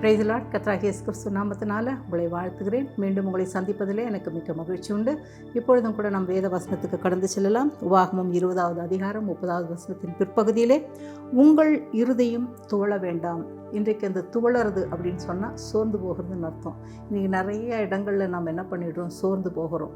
பிரைதலாட் கத்ராகிய கிறிஸ்து நாமத்தினால உங்களை வாழ்த்துகிறேன். மீண்டும் உங்களை சந்திப்பதிலே எனக்கு மிக்க மகிழ்ச்சி உண்டு. இப்பொழுதும் கூட நம் வேத வசனத்துக்கு கடந்து செல்லலாம். உவாகமும் இருபதாவது அதிகாரம் முப்பதாவது வசனத்தின் பிற்பகுதியிலே உங்கள் இருதையும் தோழ வேண்டாம். இன்றைக்கு அந்த துவளறது அப்படின்னு சொன்னால் சோர்ந்து போகிறதுன்னு அர்த்தம். இன்றைக்கி நிறைய இடங்களில் நம்ம என்ன பண்ணிடுறோம்? சோர்ந்து போகிறோம்.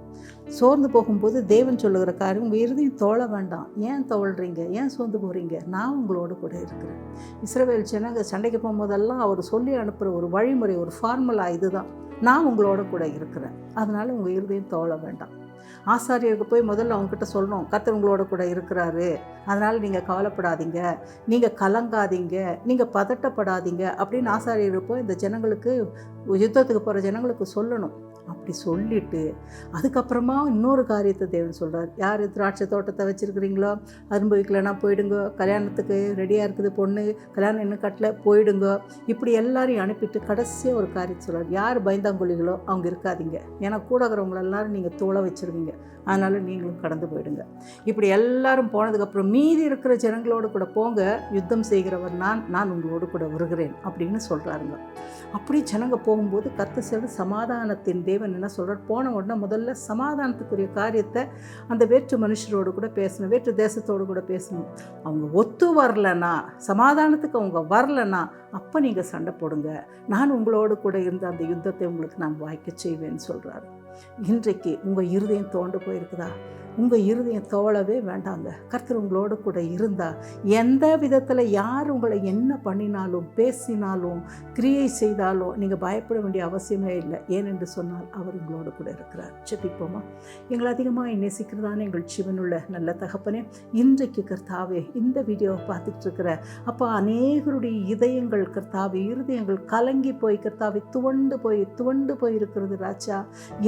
சோர்ந்து போகும்போது தேவன் சொல்லுகிற காரியம் உங்கள் இறுதியும் தோழ வேண்டாம். ஏன் தோழ்றீங்க ஏன் சோர்ந்து போகிறீங்க நான் உங்களோட கூட இருக்கிறேன். இஸ்ரவேல் ஜனங்க சண்டைக்கு போகும்போதெல்லாம் அவர் சொல்லி அனுப்புகிற ஒரு வழிமுறை ஒரு ஃபார்முலா இதுதான். நான் உங்களோட கூட இருக்கிறேன். அதனால் உங்கள் இறுதியும் தோழ வேண்டாம். ஆசாரியருக்கு போய் முதல்ல அவங்கக்கிட்ட சொல்லணும். கர்த்தர் உங்களோட கூட இருக்கிறாரு. அதனால் நீங்கள் கவலைப்படாதீங்க. நீங்கள் கலங்காதீங்க. நீங்கள் பதட்டப்படாதீங்க அப்படின்னு ஆசாரியர் போய் இந்த ஜனங்களுக்கு யுத்தத்துக்கு போகிற ஜனங்களுக்கு சொல்லணும். அப்படி சொல்லிட்டு அதுக்கப்புறமா இன்னொரு காரியத்தை தேவன் சொல்கிறார் யார் திராட்சை தோட்டத்தை வச்சுருக்கிறீங்களோ அனுபவிக்கலைன்னா போயிடுங்க கல்யாணத்துக்கு ரெடியாக இருக்குது பொண்ணு கல்யாணம் இன்னும் கட்டல போயிடுங்க. இப்படி எல்லாரையும் அனுப்பிட்டு கடைசியாக ஒரு காரியத்தை சொல்கிறார் யார் பயந்தாங்குழிகளோ அவங்க இருக்காதீங்க. ஏன்னா கூட இருக்கிறவங்கள எல்லாரும் நீங்கள் தோலை வச்சுருவீங்க. அதனால் நீங்களும் கடந்து போயிடுங்க. இப்படி எல்லாரும் போனதுக்கப்புறம் மீதி இருக்கிற ஜனங்களோடு கூட போங்க யுத்தம் செய்கிறவர் நான் நான் உங்களோடு கூட வருகிறேன் அப்படின்னு சொல்கிறாருங்க அப்படி ஜனங்க போகும்போது கத்து செல்வது சமாதானத்தின் தேவன் என்ன சொல்கிறார் போன உடனே முதல்ல சமாதானத்துக்குரிய காரியத்தை அந்த வேற்று மனுஷரோடு கூட பேசணும் வேற்று தேசத்தோடு கூட பேசணும். அவங்க ஒத்து வரலனா சமாதானத்துக்கு அவங்க வரலனா அப்போ நீங்கள் சண்டை போடுங்க. நான் உங்களோடு கூட இருந்த அந்த யுத்தத்தை உங்களுக்கு நான் வாய்க்க செய்வேன்னு சொல்கிறாரு இன்றைக்கு உங்கள் இருதயம் தோண்டு போயிருக்குதா? உங்கள் இருதயம் தோழவே வேண்டாங்க. கர்த்தர் உங்களோட கூட இருந்தால் எந்த விதத்தில் யார் உங்களை என்ன பண்ணினாலும் பேசினாலும் கிரியை செய்தாலும் நீங்கள் பயப்பட வேண்டிய அவசியமே இல்லை. ஏனென்று சொன்னால் அவர் உங்களோட கூட இருக்கிறார். செப்பிப்போமா எங்களை அதிகமாக நேசிக்கிறதான எங்கள் சிவனுள்ள நல்ல தகப்பனே இன்றைக்கு கர்த்தாவே இந்த வீடியோவை பார்த்துட்டு இருக்கிற அப்போ அநேகருடைய இதயங்கள் கர்த்தாவே இருதயங்கள் கலங்கி போய் கர்த்தாவே துவண்டு போய் துவண்டு போய் இருக்கிறது ராஜா.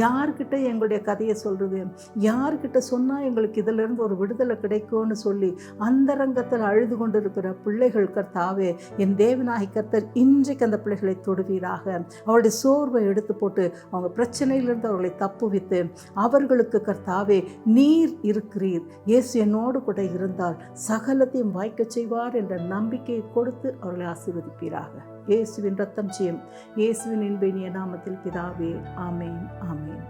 யார்கிட்ட எங்களுடைய கதையை சொல்கிறது யார்கிட்ட சொன்னால் எங்களுக்கு இதிலிருந்து ஒரு விடுதலை கிடைக்கும்னு சொல்லி அந்தரங்கத்தில் அழுது கொண்டிருக்கிற பிள்ளைகள் கர்த்தாவே என் தேவனாகி கர்த்தர் இன்றைக்கு அந்த பிள்ளைகளை தொடுவீராக. அவருடைய சோர்வை எடுத்து போட்டு அவங்க பிரச்சனையிலிருந்து அவர்களை தப்புவித்து அவர்களுக்கு கர்த்தாவே நீர் இருக்கிறீர். இயேசு என்னோடு கூட இருந்தால் சகலத்தையும் வாய்க்க செய்வார் என்ற நம்பிக்கையை கொடுத்து அவர்களை ஆசீர்வதிப்பீராக. இயேசுவின் ரத்தம் செய்யும் இயேசுவின் இன்பை நாமத்தில் பிதாவே ஆமேன் ஆமேன்.